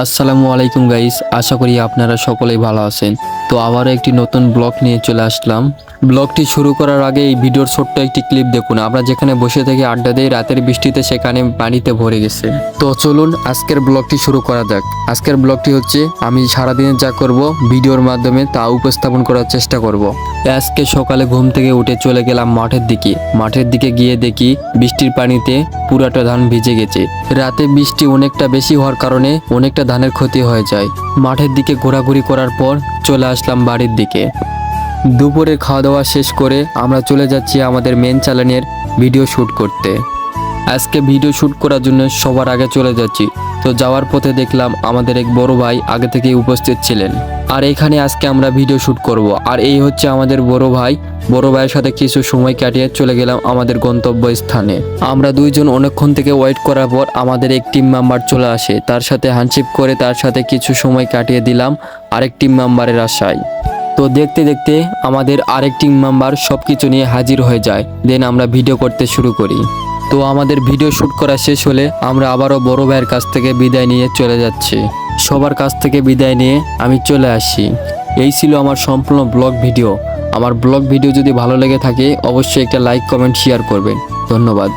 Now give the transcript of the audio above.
আসসালামু আলাইকুম গাইস, আশা করি আপনারা সকলেই ভালো আছেন। তো আবারও একটি নতুন ব্লগ নিয়ে চলে আসলাম। ব্লগটি শুরু করার আগে এই ভিডিওর ছোট্ট একটি ক্লিপ দেখুন। আমরা যেখানে বসে থেকে আড্ডা দিই, রাতের বৃষ্টিতে সেখানে পানিতে ভরে গেছে। তো চলুন আজকের ব্লগটি শুরু করা যাক। আজকের ব্লগটি হচ্ছে, আমি সারাদিনে যা করব, ভিডিওর মাধ্যমে তা উপস্থাপন করার চেষ্টা করব। আজকে সকালে ঘুম থেকে উঠে চলে গেলাম মাঠের দিকে। মাঠের দিকে গিয়ে দেখি বৃষ্টির পানিতে পুরাটা ধান ভিজে গেছে। রাতে বৃষ্টি অনেকটা বেশি হওয়ার কারণে অনেকটা ধানের ক্ষতি হয়ে যায়। মাঠের দিকে ঘোরাঘুরি করার পর চলে আসলাম বাড়ির দিকে। দুপুরে খাওয়া দাওয়া শেষ করে আমরা চলে যাচ্ছি আমাদের মেন চ্যানেলের ভিডিও শ্যুট করতে। আজকে ভিডিও শ্যুট করার জন্য সবার আগে চলে যাচ্ছি। তো যাওয়ার পথে দেখলাম আমাদের এক বড় ভাই আগে থেকেই উপস্থিত ছিলেন। আর এখানে আজকে আমরা ভিডিও শ্যুট করব। আর এই হচ্ছে আমাদের বড় ভাই। বড় ভাইয়ের সাথে কিছু সময় কাটিয়ে চলে গেলাম আমাদের গন্তব্য স্থানে আমরা দুইজন অনেকক্ষণ থেকে ওয়েট করার পর আমাদের এক টিম মেম্বার চলে আসে। তার সাথে হ্যান্ডশিপ করে তার সাথে কিছু সময় কাটিয়ে দিলাম আরেক টিম মেম্বারের আশায়। তো দেখতে দেখতে আমাদের আরেক টিম মেম্বার সব কিছু নিয়ে হাজির হয়ে যায়। দেন আমরা ভিডিও করতে শুরু করি। তো আমাদের ভিডিও শ্যুট করা শেষ হলে আমরা আবারও বড় ভাইয়ের কাছ থেকে বিদায় নিয়ে চলে যাচ্ছি। সবার কাছ থেকে বিদায় নিয়ে আমি চলে আসি। এই ছিল আমার সম্পূর্ণ ব্লগ ভিডিও। আমার ব্লগ ভিডিও যদি ভালো লেগে থাকে, অবশ্যই একটা লাইক, কমেন্ট শেয়ার করবেন। ধন্যবাদ।